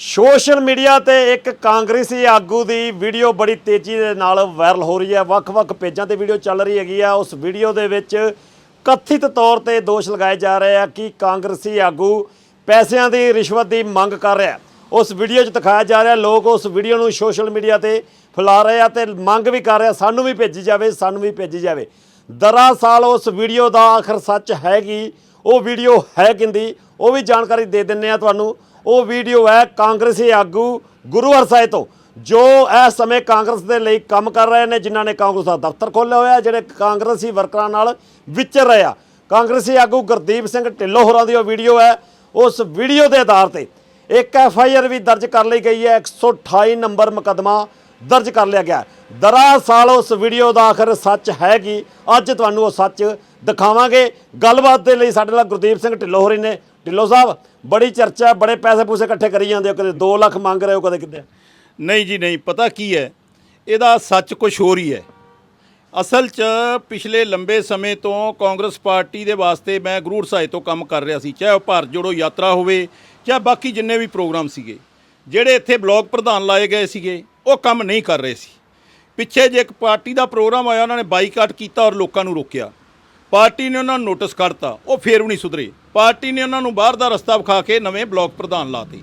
Social media ਤੇ ਇੱਕ ਕਾਂਗਰਸੀ ਆਗੂ ਦੀ ਵੀਡੀਓ ਬੜੀ ਤੇਜ਼ੀ ਦੇ ਨਾਲ ਵਾਇਰਲ ਹੋ ਰਹੀ ਹੈ। ਵੱਖ-ਵੱਖ ਪੇਜਾਂ ਤੇ ਵੀਡੀਓ ਚੱਲ ਰਹੀ ਹੈਗੀ ਆ। ਉਸ ਵੀਡੀਓ ਦੇ ਵਿੱਚ ਕਥਿਤ ਤੌਰ ਤੇ ਦੋਸ਼ ਲਗਾਏ ਜਾ ਰਹੇ ਆ ਕਿ ਕਾਂਗਰਸੀ ਆਗੂ ਪੈਸਿਆਂ ਦੀ ਰਿਸ਼ਵਤ ਦੀ ਮੰਗ ਕਰ ਰਿਹਾ ਉਸ ਵੀਡੀਓ 'ਚ ਦਿਖਾਇਆ ਜਾ ਰਿਹਾ, ਲੋਕ ਉਸ ਵੀਡੀਓ ਨੂੰ ਸੋਸ਼ਲ ਮੀਡੀਆ ਤੇ ਫੈਲਾ ਰਹੇ ਆ ਤੇ ਮੰਗ ਵੀ ਕਰ ਰਿਹਾ, ਸਾਨੂੰ ਵੀ ਭੇਜੀ ਜਾਵੇ, ਸਾਨੂੰ ਵੀ ਭੇਜੀ ਜਾਵੇ। ਦਰਅਸਲ ਉਸ ਵੀਡੀਓ ਦਾ ਆਖਰ ਸੱਚ ਹੈ ਕਿ? ਉਹ ਵੀਡੀਓ ਹੈ ਕਿੰਦੀ? ਉਹ ਵੀ ਜਾਣਕਾਰੀ ਦੇ ਦਿੰਨੇ ਆ ਤੁਹਾਨੂੰ। ਉਹ ਵੀਡੀਓ ਹੈ ਕਾਂਗਰਸੀ ਆਗੂ ਗੁਰੂ ਸਾਹਿਬ ਤੋਂ, ਜੋ ਇਸ ਸਮੇਂ ਕਾਂਗਰਸ ਦੇ ਲਈ ਕੰਮ ਕਰ ਰਹੇ ਨੇ, ਜਿਨ੍ਹਾਂ ਨੇ ਕਾਂਗਰਸ ਦਾ ਦਫ਼ਤਰ ਖੋਲ੍ਹਿਆ ਹੋਇਆ ਜਿਹੜੇ ਕਾਂਗਰਸੀ ਵਰਕਰਾਂ ਨਾਲ ਵਿਚਰ ਰਹੇ ਆ। ਕਾਂਗਰਸੀ ਆਗੂ ਗੁਰਦੀਪ ਸਿੰਘ ਢਿੱਲੋਂ ਹੋਰਾਂ ਦੀ ਉਹ ਵੀਡੀਓ ਹੈ। ਉਸ ਵੀਡੀਓ ਦੇ ਆਧਾਰ ਤੇ ਇੱਕ ਐਫ ਆਈ ਆਰ ਵੀ ਦਰਜ ਕਰ ਲਈ ਗਈ ਹੈ। 128 ਨੰਬਰ ਮੁਕੱਦਮਾ ਦਰਜ ਕਰ ਲਿਆ ਗਿਆ ਹੈ। ਦਰਅਸਲ ਉਸ ਵੀਡੀਓ ਦਾ ਆਖਰ ਸੱਚ ਹੈ ਕਿ? ਅੱਜ ਤੁਹਾਨੂੰ ਉਹ ਸੱਚ ਦਿਖਾਵਾਂਗੇ। ਗੱਲਬਾਤ ਦੇ ਲਈ ਸਾਡੇ ਨਾਲ ਗੁਰਦੀਪ ਸਿੰਘ ਢਿੱਲੋਂ ਹੋਰੀ ਨੇ। ਢਿੱਲੋਂ ਸਾਹਿਬ, ਬੜੀ ਚਰਚਾ ਬੜੇ ਪੈਸੇ ਪੂਸੇ ਇਕੱਠੇ ਕਰੀ ਜਾਂਦੇ ਹੋ, ਕਦੇ 2 ਲੱਖ ਮੰਗ ਰਹੇ ਹੋ, ਕਦੇ ਕਿਤੇ ਨਹੀਂ ਜੀ, ਨਹੀਂ, ਪਤਾ ਕੀ ਹੈ? ਇਹਦਾ ਸੱਚ ਕੁਝ ਹੋਰ ਹੀ ਹੈ। ਅਸਲ 'ਚ ਪਿਛਲੇ ਲੰਬੇ ਸਮੇਂ ਤੋਂ ਕਾਂਗਰਸ ਪਾਰਟੀ ਦੇ ਵਾਸਤੇ ਮੈਂ ਗਰੂਰ ਸਾਹਿਬ ਤੋਂ ਕੰਮ ਕਰ ਰਿਹਾ ਸੀ, ਚਾਹੇ ਉਹ ਭਾਰਤ ਜੋੜੋ ਯਾਤਰਾ ਹੋਵੇ ਚਾਹੇ ਬਾਕੀ ਜਿੰਨੇ ਵੀ ਪ੍ਰੋਗਰਾਮ ਸੀਗੇ, ਜਿਹੜੇ ਇੱਥੇ ਬਲਾਕ ਪ੍ਰਧਾਨ ਲਾਏ ਗਏ ਸੀਗੇ, ਉਹ ਕੰਮ ਨਹੀਂ ਕਰ ਰਹੇ ਸੀ। ਪਿੱਛੇ ਜੇ ਇੱਕ ਪਾਰਟੀ ਦਾ ਪ੍ਰੋਗਰਾਮ ਆਇਆ, ਉਹਨਾਂ ਨੇ ਬਾਈਕਾਟ ਕੀਤਾ ਔਰ ਲੋਕਾਂ ਨੂੰ ਰੋਕਿਆ। ਪਾਰਟੀ ਨੇ ਉਹਨਾਂ ਨੂੰ ਨੋਟਿਸ ਕੱਢਤਾ, ਉਹ ਫੇਰ ਵੀ ਨਹੀਂ ਸੁਧਰੇ। ਪਾਰਟੀ ਨੇ ਉਹਨਾਂ ਨੂੰ ਬਾਹਰ ਦਾ ਰਸਤਾ ਵਿਖਾ ਕੇ ਨਵੇਂ ਬਲਾਕ ਪ੍ਰਧਾਨ ਲਾਤੇ।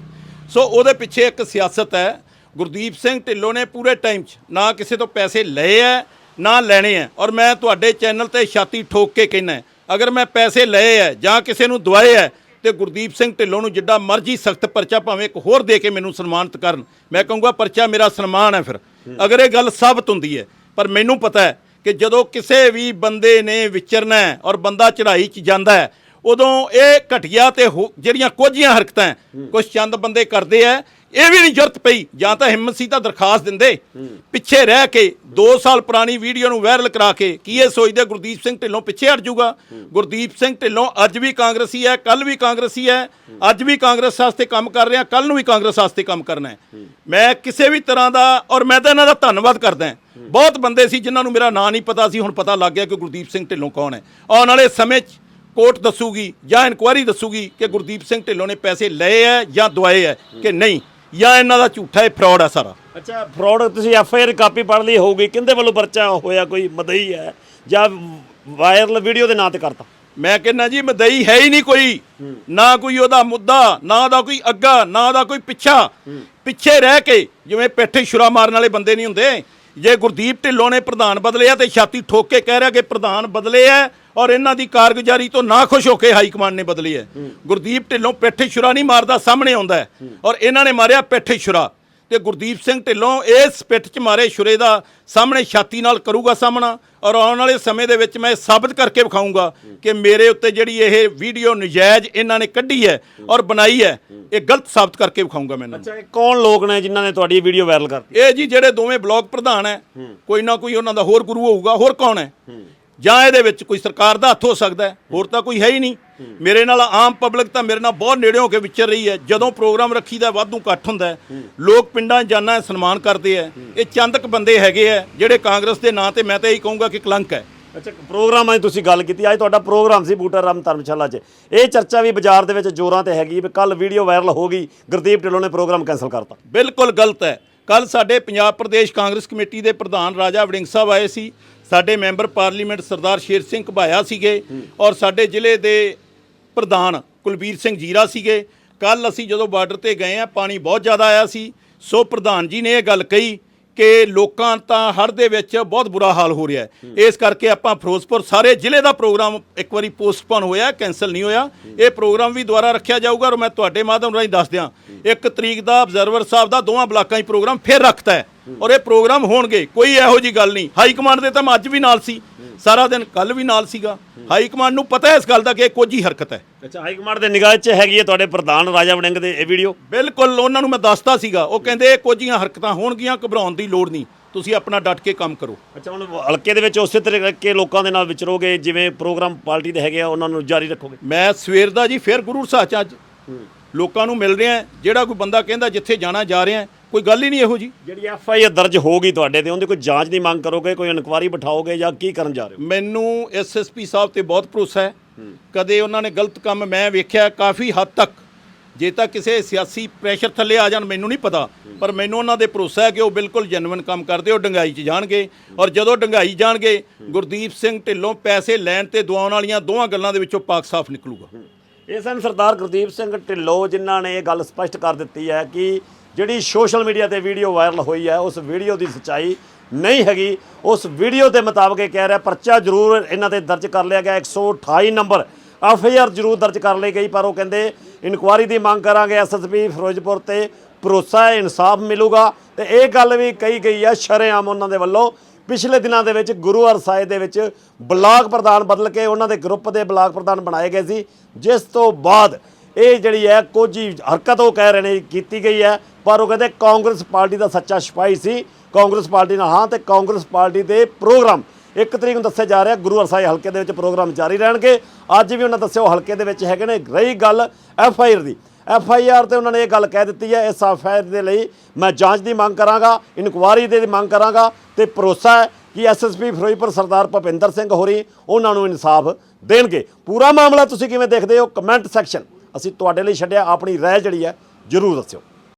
ਸੋ ਉਹਦੇ ਪਿੱਛੇ ਇੱਕ ਸਿਆਸਤ ਹੈ। ਗੁਰਦੀਪ ਸਿੰਘ ਢਿੱਲੋਂ ਨੇ ਪੂਰੇ ਟਾਈਮ 'ਚ ਨਾ ਕਿਸੇ ਤੋਂ ਪੈਸੇ ਲਏ ਐ, ਨਾ ਲੈਣੇ ਐ। ਔਰ ਮੈਂ ਤੁਹਾਡੇ ਚੈਨਲ ਤੇ ਛਾਤੀ ਠੋਕ ਕੇ ਕਹਿਣਾ ਅਗਰ ਮੈਂ ਪੈਸੇ ਲਏ ਐ ਜਾਂ ਕਿਸੇ ਨੂੰ ਦਵਾਏ ਐ, ਤੇ ਗੁਰਦੀਪ ਸਿੰਘ ਢਿੱਲੋਂ ਨੂੰ ਜਿੱਡਾ ਮਰਜ਼ੀ ਸਖਤ ਪਰਚਾ ਭਾਵੇਂ ਇੱਕ ਹੋਰ ਦੇ ਕੇ ਮੈਨੂੰ ਸਨਮਾਨਿਤ ਕਰਨ। ਮੈਂ ਕਹੂੰਗਾ ਪਰਚਾ ਮੇਰਾ ਸਨਮਾਨ ਹੈ ਫਿਰ। ਅਗਰ ਇਹ ਗੱਲ ਸਾਬਤ ਹੁੰਦੀ ਹੈ ਪਰ ਮੈਨੂੰ ਪਤਾ ਹੈ ਕਿ ਜਦੋਂ ਕਿਸੇ ਵੀ ਬੰਦੇ ਨੇ ਵਿਚਰਨਾ ਔਰ ਬੰਦਾ ਚੜ੍ਹਾਈ 'ਚ ਜਾਂਦਾ ਹੈ ਉਦੋਂ ਇਹ ਘਟੀਆ ਤੇ ਜਿਹੜੀਆਂ ਕੋਝੀਆਂ ਹਰਕਤਾਂ ਕੁਝ ਚੰਦ ਬੰਦੇ ਕਰਦੇ ਆ ਇਹ ਵੀ ਨਹੀਂ ਜ਼ਰੂਰਤ ਪਈ ਜਾਂ ਤਾਂ ਹਿੰਮਤ ਸੀ ਤਾਂ ਦਰਖਾਸਤ ਦਿੰਦੇ। ਪਿੱਛੇ ਰਹਿ ਕੇ 2 ਸਾਲ ਪੁਰਾਣੀ ਵੀਡੀਓ ਨੂੰ ਵਾਇਰਲ ਕਰਾ ਕੇ ਕੀ ਇਹ ਸੋਚਦੇ ਗੁਰਦੀਪ ਸਿੰਘ ਢਿੱਲੋਂ ਪਿੱਛੇ ਹਟ ਜਾਊਗਾ? ਗੁਰਦੀਪ ਸਿੰਘ ਢਿੱਲੋਂ ਅੱਜ ਵੀ ਕਾਂਗਰਸੀ ਹੈ ਕੱਲ ਵੀ ਕਾਂਗਰਸੀ ਹੈ। ਅੱਜ ਵੀ ਕਾਂਗਰਸ ਵਾਸਤੇ ਕੰਮ ਕਰ ਰਿਹਾ ਕੱਲ ਨੂੰ ਵੀ ਕਾਂਗਰਸ ਵਾਸਤੇ ਕੰਮ ਕਰਨਾ ਹੈ। ਮੈਂ ਕਿਸੇ ਵੀ ਤਰ੍ਹਾਂ ਦਾ ਔਰ ਮੈਂ ਤਾਂ ਇਹਨਾਂ ਦਾ ਧੰਨਵਾਦ ਕਰਦਾ ਬਹੁਤ ਬੰਦੇ ਸੀ ਜਿਨ੍ਹਾਂ ਨੂੰ ਮੇਰਾ ਨਾਂ ਨਹੀਂ ਪਤਾ ਸੀ ਹੁਣ ਪਤਾ ਲੱਗ ਗਿਆ ਕਿ ਗੁਰਦੀਪ ਸਿੰਘ ਢਿੱਲੋਂ ਕੌਣ ਹੈ ਆਉਣ ਵਾਲੇ ਸਮੇਂ 'ਚ ਕੋਰਟ ਦੱਸੂਗੀ ਜਾਂ ਇਨਕੁਆਇਰੀ ਦੱਸੂਗੀ ਕਿ ਗੁਰਦੀਪ ਸਿੰਘ ਢਿੱਲੋਂ ਨੇ ਪੈਸੇ ਲਏ ਹੈ ਜਾਂ ਦਵਾਏ ਹੈ ਕਿ ਨਹੀਂ ਜਾਂ ਇਹਨਾਂ ਦਾ ਝੂਠਾ ਹੈ ਫਰਾਡ ਹੈ ਸਾਰਾ। ਅੱਛਾ ਫਰਾਡ ਤੁਸੀਂ ਐਫ ਆਈ ਆਰ ਕਾਪੀ ਪੜ੍ਹ ਲਈ ਹੋਊਗੀ ਕਿੰਦੇ ਵੱਲੋਂ ਪਰਚਾ ਹੋਇਆ ਕੋਈ ਮਦਈ ਹੈ ਜਾਂ ਵਾਇਰਲ ਵੀਡੀਓ ਦੇ ਨਾਂ ਤੇ ਕਰਤਾ? ਮੈਂ ਕਹਿੰਦਾ ਜੀ ਮਦਈ ਹੈ ਹੀ ਨਹੀਂ ਕੋਈ। ਨਾ ਕੋਈ ਉਹਦਾ ਮੁੱਦਾ ਨਾ ਉਹਦਾ ਕੋਈ ਅੱਗਾ ਨਾ ਉਹਦਾ ਕੋਈ ਪਿੱਛਾ। ਪਿੱਛੇ ਰਹਿ ਕੇ ਜਿਵੇਂ ਪੇਠੇ ਛੁਰਾ ਮਾਰਨ ਵਾਲੇ ਬੰਦੇ ਨਹੀਂ ਹੁੰਦੇ ਜੇ ਗੁਰਦੀਪ ਢਿੱਲੋਂ ਨੇ ਪ੍ਰਧਾਨ ਬਦਲਿਆ ਤੇ ਛਾਤੀ ਠੋਕ ਕੇ ਕਹਿ ਰਿਹਾ ਕਿ ਪ੍ਰਧਾਨ ਬਦਲੇ ਹੈ ਔਰ ਇਹਨਾਂ ਦੀ ਕਾਰਗੁਜ਼ਾਰੀ ਤੋਂ ਨਾ ਖੁਸ਼ ਹੋ ਕੇ ਹਾਈ ਕਮਾਂਡ ਨੇ ਬਦਲੀ ਹੈ। ਗੁਰਦੀਪ ਢਿੱਲੋਂ ਪੇਠੇ ਛੁਰਾ ਨਹੀਂ ਮਾਰਦਾ ਸਾਹਮਣੇ ਆਉਂਦਾ ਹੈ। ਔਰ ਇਹਨਾਂ ਨੇ ਮਾਰਿਆ ਪੇਠੇ ਛੁਰਾ। ਤੇ ਗੁਰਦੀਪ ਸਿੰਘ ਢਿੱਲੋਂ ਇਸ ਪਿੱਠ 'ਚ ਮਾਰੇ ਛੁਰੇ ਦਾ ਸਾਹਮਣੇ ਛਾਤੀ ਨਾਲ ਕਰੂਗਾ ਸਾਹਮਣਾ। ਔਰ ਆਉਣ ਵਾਲੇ ਸਮੇਂ ਦੇ ਵਿੱਚ ਮੈਂ ਸਾਬਤ ਕਰਕੇ ਵਿਖਾਊਂਗਾ ਕਿ ਮੇਰੇ ਉੱਤੇ ਜਿਹੜੀ ਇਹ ਵੀਡੀਓ ਨਜਾਇਜ਼ ਇਹਨਾਂ ਨੇ ਕੱਢੀ ਹੈ ਔਰ ਬਣਾਈ ਹੈ ਇਹ ਗਲਤ ਸਾਬਤ ਕਰਕੇ ਵਿਖਾਊਂਗਾ ਮੈਂ ਅੱਛਾ ਇਹ ਕੌਣ ਲੋਕ ਨੇ ਜਿਨ੍ਹਾਂ ਨੇ ਤੁਹਾਡੀ ਵੀਡੀਓ ਵਾਇਰਲ ਕਰਤੀ? ਇਹ ਜੀ ਜਿਹੜੇ ਦੋਵੇਂ ਬਲਾਕ ਪ੍ਰਧਾਨ ਹੈ ਕੋਈ ਨਾ ਕੋਈ ਉਹਨਾਂ ਦਾ ਹੋਰ ਗੁਰੂ ਹੋਊਗਾ ਹੋਰ ਕੌਣ ਹੈ। ਜਾਂ ਇਹਦੇ ਵਿੱਚ ਕੋਈ ਸਰਕਾਰ ਦਾ ਹੱਥ ਹੋ ਸਕਦਾ ਹੈ ਹੋਰ ਤਾਂ ਕੋਈ ਹੈ ਹੀ ਨਹੀਂ। ਮੇਰੇ ਨਾਲ ਆਮ ਪਬਲਿਕ ਤਾਂ ਮੇਰੇ ਨਾਲ ਬਹੁਤ ਨੇੜੇ ਹੋ ਕੇ ਵਿਚਰ ਰਹੀ ਹੈ। ਜਦੋਂ ਪ੍ਰੋਗਰਾਮ ਰੱਖੀਦਾ ਵਾਧੂ ਇਕੱਠ ਹੁੰਦਾ ਹੈ ਲੋਕ ਪਿੰਡਾਂ ਜਾਣਾ ਸਨਮਾਨ ਕਰਦੇ ਆ ਇਹ ਚੰਦਕ ਬੰਦੇ ਹੈਗੇ ਆ ਜਿਹੜੇ ਕਾਂਗਰਸ ਦੇ ਨਾਂ ਤੇ ਮੈਂ ਤਾਂ ਇਹੀ ਕਹੂੰਗਾ ਕਿ ਕਲੰਕ ਹੈ। ਅੱਛਾ ਪ੍ਰੋਗਰਾਮਾਂ ਦੀ ਤੁਸੀਂ ਗੱਲ ਕੀਤੀ ਅੱਜ ਤੁਹਾਡਾ ਪ੍ਰੋਗਰਾਮ ਸੀ ਬੂਟਾ ਰਾਮ ਧਰਮਸ਼ਾਲਾ 'ਚ। ਇਹ ਚਰਚਾ ਵੀ ਬਾਜ਼ਾਰ ਦੇ ਵਿੱਚ ਜ਼ੋਰਾਂ ਤੇ ਹੈਗੀ ਵੀ ਕੱਲ ਵੀਡੀਓ ਵਾਇਰਲ ਹੋ ਗਈ ਗੁਰਦੀਪ ਢਿੱਲੋਂ ਨੇ ਪ੍ਰੋਗਰਾਮ ਕੈਨਸਲ ਕਰਤਾ। ਬਿਲਕੁਲ ਗਲਤ ਹੈ। ਕੱਲ ਸਾਡੇ ਪੰਜਾਬ ਪ੍ਰਦੇਸ਼ ਕਾਂਗਰਸ ਕਮੇਟੀ ਦੇ ਪ੍ਰਧਾਨ ਰਾਜਾ ਵੜਿੰਗ ਸਾਹਿਬ ਆਏ ਸੀ। ਸਾਡੇ ਮੈਂਬਰ ਪਾਰਲੀਮੈਂਟ ਸਰਦਾਰ ਸ਼ੇਰ ਸਿੰਘ ਘਬਾਇਆ ਸੀਗੇ ਔਰ ਸਾਡੇ ਜ਼ਿਲ੍ਹੇ ਦੇ ਪ੍ਰਧਾਨ ਕੁਲਬੀਰ ਸਿੰਘ ਜੀਰਾ ਸੀਗੇ। ਕੱਲ ਅਸੀਂ ਜਦੋਂ ਬਾਰਡਰ ਤੇ ਗਏ ਆ ਪਾਣੀ ਬਹੁਤ ਜ਼ਿਆਦਾ ਆਇਆ ਸੀ। ਸੋ ਪ੍ਰਧਾਨ ਜੀ ਨੇ ਇਹ ਗੱਲ ਕਹੀ ਕਿ ਲੋਕਾਂ ਤਾਂ ਹੜ੍ਹ ਦੇ ਵਿੱਚ ਬਹੁਤ ਬੁਰਾ ਹਾਲ ਹੋ ਰਿਹਾ ਹੈ। ਇਸ ਕਰਕੇ ਆਪਾਂ ਫਿਰੋਜ਼ਪੁਰ ਸਾਰੇ ਜ਼ਿਲ੍ਹੇ ਦਾ ਪ੍ਰੋਗਰਾਮ ਇੱਕ ਵਾਰੀ ਪੋਸਟਪੋਨ ਹੋਇਆ ਕੈਨਸਲ ਨਹੀਂ ਹੋਇਆ। ਇਹ ਪ੍ਰੋਗਰਾਮ ਵੀ ਦੁਬਾਰਾ ਰੱਖਿਆ ਜਾਊਗਾ ਔਰ ਮੈਂ ਤੁਹਾਡੇ ਮਾਧਿਅਮ ਰਾਹੀਂ ਦੱਸ ਦਿਆਂ, ਇੱਕ ਤਰੀਕ ਦਾ ਅਬਜ਼ਰਵਰ ਸਾਹਿਬ ਦਾ ਦੋਵਾਂ ਬਲਾਕਾਂ 'ਚ ਪ੍ਰੋਗਰਾਮ ਫਿਰ ਰੱਖਤਾ ਹੈ। ਔਰ ਇਹ ਪ੍ਰੋਗਰਾਮ ਹੋਣਗੇ ਕੋਈ ਇਹੋ ਜੀ ਗੱਲ ਨਹੀਂ। ਹਾਈ ਕਮਾਂਡ ਦੇ ਤਾਂ ਮੈਂ ਅੱਜ ਵੀ ਨਾਲ ਸੀ ਸਾਰਾ ਦਿਨ ਕੱਲ ਵੀ ਨਾਲ ਸੀਗਾ। ਹਾਈ ਕਮਾਂਡ ਨੂੰ ਪਤਾ ਹੈ ਇਸ ਗੱਲ ਦਾ ਕਿ ਇਹ ਕੋਝੀ ਹਰਕਤ ਹੈ। ਅੱਛਾ ਹਾਈ ਕਮਾਂਡ ਦੇ ਨਿਗਾਹ 'ਚ ਹੈਗੀ ਹੈ ਤੁਹਾਡੇ ਪ੍ਰਧਾਨ ਰਾਜਾ ਵੜਿੰਗ ਦੇ ਇਹ ਵੀਡੀਓ? ਬਿਲਕੁਲ ਉਹਨਾਂ ਨੂੰ ਮੈਂ ਦੱਸਤਾ ਸੀਗਾ। ਉਹ ਕਹਿੰਦੇ ਇਹ ਕੋਝੀਆਂ ਹਰਕਤਾਂ ਹੋਣਗੀਆਂ ਘਬਰਾਉਣ ਦੀ ਲੋੜ ਨਹੀਂ। ਤੁਸੀਂ ਆਪਣਾ ਡਟ ਕੇ ਕੰਮ ਕਰੋ। ਅੱਛਾ ਹੁਣ ਹਲਕੇ ਦੇ ਵਿੱਚ ਉਸੇ ਤਰੀਕੇ ਲੋਕਾਂ ਦੇ ਨਾਲ ਵਿਚਰੋਗੇ ਜਿਵੇਂ ਪ੍ਰੋਗਰਾਮ ਪਾਰਟੀ ਦੇ ਹੈਗੇ ਆ ਉਹਨਾਂ ਨੂੰ ਜਾਰੀ ਰੱਖੋਗੇ? ਮੈਂ ਸਵੇਰ ਦਾ ਜੀ ਫਿਰ ਗੁਰੂ ਸਾਹਿਬ ਚ ਅੱਜ। ਲੋਕਾਂ ਨੂੰ ਮਿਲ ਰਿਹਾ ਜਿਹੜਾ ਕੋਈ ਬੰਦਾ ਕਹਿੰਦਾ ਜਿੱਥੇ ਜਾਣਾ ਜਾ ਰਿਹਾ ਕੋਈ ਗੱਲ ਹੀ ਨਹੀਂ ਇਹੋ ਜੀ। ਜਿਹੜੀ ਐਫ ਆਈ ਆਰ ਦਰਜ ਹੋਗੀ ਤੁਹਾਡੇ ਤੇ ਉਹਦੀ ਕੋਈ ਜਾਂਚ ਦੀ ਮੰਗ ਕਰੋਗੇ ਕੋਈ ਇਨਕੁਆਰੀ ਬਿਠਾਓਗੇ ਜਾਂ ਕੀ ਕਰਨ ਜਾ ਰਹੇ ਹੋ? ਮੈਨੂੰ ਐਸਐਸਪੀ ਸਾਹਿਬ ਤੇ ਬਹੁਤ ਭਰੋਸਾ ਹੈ। ਕਦੇ ਉਹਨਾਂ ਨੇ ਗਲਤ ਕੰਮ ਮੈਂ ਵੇਖਿਆ ਕਾਫੀ ਹੱਦ ਤੱਕ। ਜੇ ਤਾਂ ਕਿਸੇ ਸਿਆਸੀ ਪ੍ਰੈਸ਼ਰ ਥੱਲੇ ਆ ਜਾਣ ਮੈਨੂੰ ਨਹੀਂ ਪਤਾ। ਪਰ ਮੈਨੂੰ ਉਹਨਾਂ ਦੇ ਭਰੋਸਾ ਹੈ ਕਿ ਉਹ ਬਿਲਕੁਲ ਜੈਨੂਇਨ ਕੰਮ ਕਰਦੇ ਉਹ ਡੰਗਾਈ 'ਚ ਜਾਣਗੇ। ਔਰ ਜਦੋਂ ਡੰਗਾਈ ਜਾਣਗੇ ਗੁਰਦੀਪ ਸਿੰਘ ਢਿੱਲੋਂ ਪੈਸੇ ਲੈਣ ਤੇ ਦਵਾਉਣ ਵਾਲੀਆਂ ਦੋਵਾਂ ਗੱਲਾਂ ਦੇ ਵਿੱਚੋਂ ਪਾਕ ਸਾਫ਼ ਨਿਕਲੂਗਾ। ਇਹ ਸਨ ਸਰਦਾਰ ਗੁਰਦੀਪ ਸਿੰਘ ਢਿੱਲੋਂ ਜਿਨ੍ਹਾਂ ਨੇ ਇਹ ਗੱਲ ਸਪਸ਼ਟ ਕਰ ਦਿੱਤੀ ਹੈ ਕਿ ਜਿਹੜੀ ਸੋਸ਼ਲ ਮੀਡੀਆ ਤੇ ਵੀਡੀਓ ਵਾਇਰਲ ਹੋਈ ਹੈ, ਉਸ ਵੀਡੀਓ ਦੀ ਸੱਚਾਈ ਨਹੀਂ ਹੈਗੀ। ਉਸ ਵੀਡੀਓ ਦੇ ਮੁਤਾਬਕ ਇਹ ਕਹਿ ਰਿਹਾ, ਪਰਚਾ ਜ਼ਰੂਰ ਇਹਨਾਂ ਤੇ ਦਰਜ ਕਰ ਲਿਆ ਗਿਆ 128 ਨੰਬਰ ਐਫ ਆਈ ਆਰ ਜ਼ਰੂਰ ਦਰਜ ਕਰ ਲਈ ਗਈ, ਪਰ ਉਹ ਕਹਿੰਦੇ, ਇਨਕੁਆਰੀ ਦੀ ਮੰਗ ਕਰਾਂਗੇ ਐਸਐਸਪੀ ਫਿਰੋਜ਼ਪੁਰ ਤੇ ਭਰੋਸਾ ਹੈ, ਇਨਸਾਫ ਮਿਲੂਗਾ। ਤੇ ਇਹ ਗੱਲ ਵੀ ਕਹੀ ਗਈ ਹੈ, ਸ਼ਰੇਆਮ ਉਹਨਾਂ ਦੇ ਵੱਲੋਂ। ਪਿਛਲੇ ਦਿਨਾਂ ਦੇ ਵਿੱਚ ਗੁਰੂ ਹਰਸਾਏ ਦੇ ਵਿੱਚ ਬਲਾਕ ਪ੍ਰਧਾਨ ਬਦਲ ਕੇ ਉਹਨਾਂ ਦੇ ਗਰੁੱਪ ਦੇ ਬਲਾਕ ਪ੍ਰਧਾਨ ਬਣਾਏ ਗਏ ਸੀ, ਜਿਸ ਤੋਂ ਬਾਅਦ ਇਹ ਜਿਹੜੀ ਹੈ ਕੋਜੀ ਹਰਕਤ ਉਹ ਕਹਿ ਰਹੇ ਨੇ, ਕੀਤੀ ਗਈ ਹੈ, ਪਰ ਉਹ ਕਹਿੰਦੇ ਕਾਂਗਰਸ ਪਾਰਟੀ ਦਾ ਸੱਚਾ ਸਿਪਾਹੀ ਸੀ। ਕਾਂਗਰਸ ਪਾਰਟੀ ਨਾਲ ਹਾਂ ਤੇ ਕਾਂਗਰਸ ਪਾਰਟੀ ਦੇ ਪ੍ਰੋਗਰਾਮ, ਇੱਕ ਤਰੀਕ ਨੂੰ ਦੱਸਿਆ ਜਾ ਰਿਹਾ, ਗੁਰੂ ਹਰਸਾਏ ਹਲਕੇ ਦੇ ਵਿੱਚ ਪ੍ਰੋਗਰਾਮ ਜਾਰੀ ਰਹਿਣਗੇ। ਅੱਜ ਵੀ ਉਹਨਾਂ ਦੱਸਿਆ ਹਲਕੇ ਦੇ ਵਿੱਚ ਹੈਗੇ ਨੇ, ਰਹੀ ਗੱਲ ਐਫ ਆਈ ਆਰ ਦੀ। ਐਫ ਆਈ ਆਰ ਤੇ ਉਹਨਾਂ ਨੇ ਇਹ ਗੱਲ ਕਹਿ ਦਿੱਤੀ ਹੈ, ਇਸ ਐਫ ਆਈ ਆਰ ਦੇ ਲਈ ਮੈਂ ਜਾਂਚ ਦੀ ਮੰਗ ਕਰਾਂਗਾ, ਇਨਕੁਆਰੀ ਦੀ ਮੰਗ ਕਰਾਂਗਾ ਤੇ ਭਰੋਸਾ ਹੈ ਕਿ ਐਸਐਸਪੀ ਫਿਰੋਜ਼ਪੁਰ ਸਰਦਾਰ ਭਪਿੰਦਰ ਸਿੰਘ ਹੋਰੀ ਉਹਨਾਂ ਨੂੰ ਇਨਸਾਫ ਦੇਣਗੇ। ਪੂਰਾ ਮਾਮਲਾ ਤੁਸੀਂ ਕਿਵੇਂ ਦੇਖਦੇ ਹੋ? Comment section. ਅਸੀਂ ਤੁਹਾਡੇ ਲਈ ਛੱਡਿਆ ਆਪਣੀ ਰਾਏ ਜਿਹੜੀ ਹੈ ਜਰੂਰ ਦੱਸਿਓ।